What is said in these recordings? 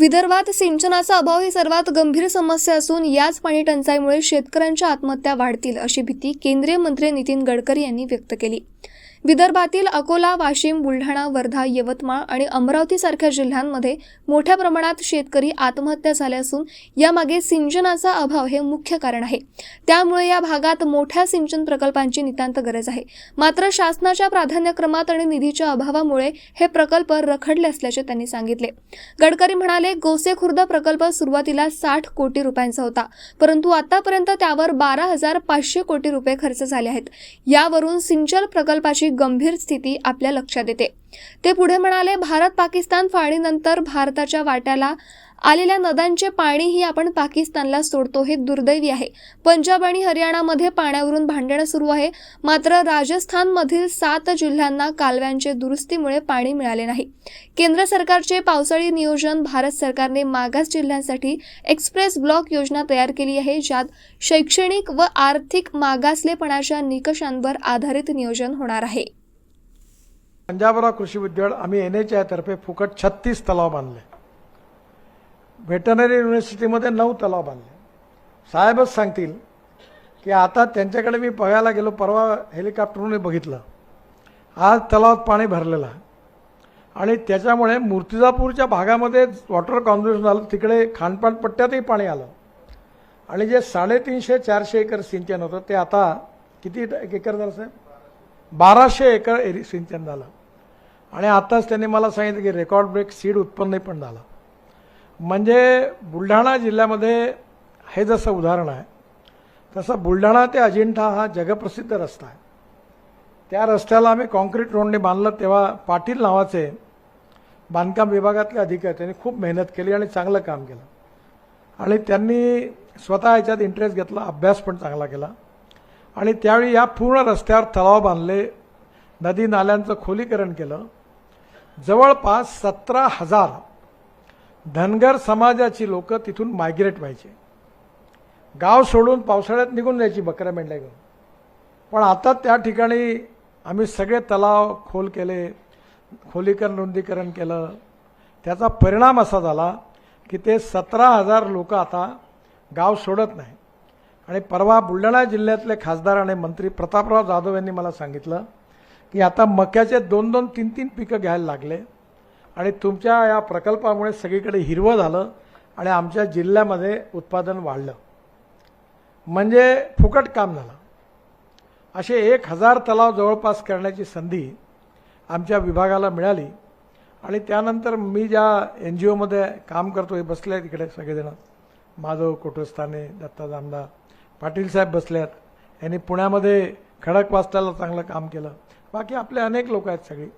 विदर्भात सिंचनाचा अभाव ही सर्वात गंभीर समस्या असून याच पाणी टंचाईमुळे शेतकऱ्यांच्या आत्महत्या वाढतील अशी भीती केंद्रीय मंत्री नितीन गडकरी यांनी व्यक्त केली. विदर्भातील अकोला वाशिम बुलढाणा वर्धा यवतमाळ आणि अमरावती सारख्या जिल्ह्यांमध्ये मोठ्या प्रमाणात शेतकरी आत्महत्या झाल्या असून यामागे सिंचनाचा अभाव हे मुख्य कारण आहे. त्यामुळे या भागात मोठ्या सिंचन प्रकल्पांची नितांत गरज आहे. मात्र शासनाच्या प्राधान्यक्रमात आणि निधीच्या अभावामुळे हे प्रकल्प रखडले असल्याचे त्यांनी सांगितले. गडकरी म्हणाले गोसे खुर्द प्रकल्प सुरुवातीला साठ कोटी रुपयांचा होता परंतु आतापर्यंत त्यावर बारा हजार पाचशे कोटी रुपये खर्च झाले आहेत. यावरून सिंचन प्रकल्पाची गंभीर स्थिती आपल्या लक्षात येते. ते पुढे म्हणाले भारत पाकिस्तान फाळणीनंतर भारताच्या वाट्याला आलेल्या नद्यांचे पाणीही आपण पाकिस्तानला सोडतो हे दुर्दैवी आहे. पंजाब आणि हरियाणामध्ये पाण्यावरून भांडणं सुरू आहे. मात्र राजस्थानमधील सात जिल्ह्यांना कालव्यांचे दुरुस्तीमुळे पाणी मिळाले नाही. केंद्र सरकारचे पावसाळी नियोजन भारत सरकारने मागास जिल्ह्यांसाठी एक्सप्रेस ब्लॉक योजना तयार केली आहे ज्यात शैक्षणिक व आर्थिक मागासलेपणाच्या निकषांवर आधारित नियोजन होणार आहे. पंजाबराव कृषी विद्यालय आम्ही एन एच आयतर्फे फुकट छत्तीस तलाव बांधले. व्हेटनरी युनिव्हर्सिटीमध्ये नऊ तलाव बांधले. साहेबच सांगतील की आता त्यांच्याकडे मी बघायला गेलो परवा हेलिकॉप्टरने बघितलं. आज तलावात पाणी भरलेलं आहे. आणि त्याच्यामुळे मूर्तिजापूरच्या भागामध्ये वॉटर कॉन्झर्वेशन झालं तिकडे खानपान पट्ट्यातही पाणी आलं. आणि जे साडेतीनशे चारशे एकर सिंचन होतं ते आता किती एकर झालं साहेब? बाराशे एकर एरी सिंचन झालं. आणि आताच त्यांनी मला सांगितलं की रेकॉर्ड ब्रेक सीड उत्पन्न पण झालं. म्हणजे बुलढाणा जिल्ह्यामध्ये हे जसं उदाहरण आहे तसं बुलढाणा ते अजिंठा हा जगप्रसिद्ध रस्ता आहे. त्या रस्त्याला आम्ही कॉन्क्रीट रोडने बांधलं तेव्हा पाटील नावाचे बांधकाम विभागातले अधिकारी त्यांनी खूप मेहनत केली आणि चांगलं काम केलं. आणि त्यांनी स्वतः याच्यात इंटरेस्ट घेतला अभ्यास पण चांगला केला. आणि त्यावेळी या पूर्ण रस्त्यावर तलाव बांधले नदी नाल्यांचं खोलीकरण केलं. जवळपास सतरा हजार धनगर समाजाची लोक तिथून मायग्रेट व्हायचे. गाव सोडून पावसाळ्यात निघून जायची बकऱ्या मेंढ्या घेऊन. पण आता त्या ठिकाणी आम्ही सगळे तलाव खोल केले खोलीकरण रुंदीकरण केलं. त्याचा परिणाम असा झाला की ते सतरा हजार लोक आता गाव सोडत नाही. आणि परवा बुलढाणा जिल्ह्यातले खासदार आणि मंत्री प्रतापराव जाधव यांनी मला सांगितलं की आता मक्याचे दोन दोन तीन तीन पिकं घ्यायला लागले. आणि तुमच्या या प्रकल्पामुळे सगळीकडे हिरवं झालं आणि आमच्या जिल्ह्यामध्ये उत्पादन वाढलं. म्हणजे फुकट काम झालं. असे एक हजार तलाव जवळपास करण्याची संधी आमच्या विभागाला मिळाली आणि त्यानंतर मी ज्या एन जी ओमध्ये काम करतो हे बसले आहेत इकडे सगळेजणं. माधव कोटस्थाने दत्ता जामदार पाटील साहेब बसले आहेत. यांनी पुण्यामध्ये खडक वाचताला चांगलं काम केलं. बाकी आपले अनेक लोक आहेत सगळी.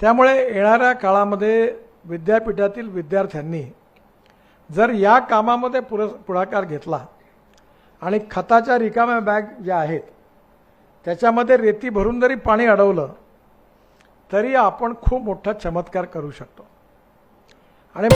त्यामुळे येणाऱ्या काळामध्ये विद्यापीठातील विद्यार्थ्यांनी जर या कामामध्ये पुरस पुढाकार घेतला आणि खताच्या रिकाम्या बॅग ज्या आहेत त्याच्यामध्ये रेती भरून जरी पाणी अडवलं तरी आपण खूप मोठा चमत्कार करू शकतो. आणि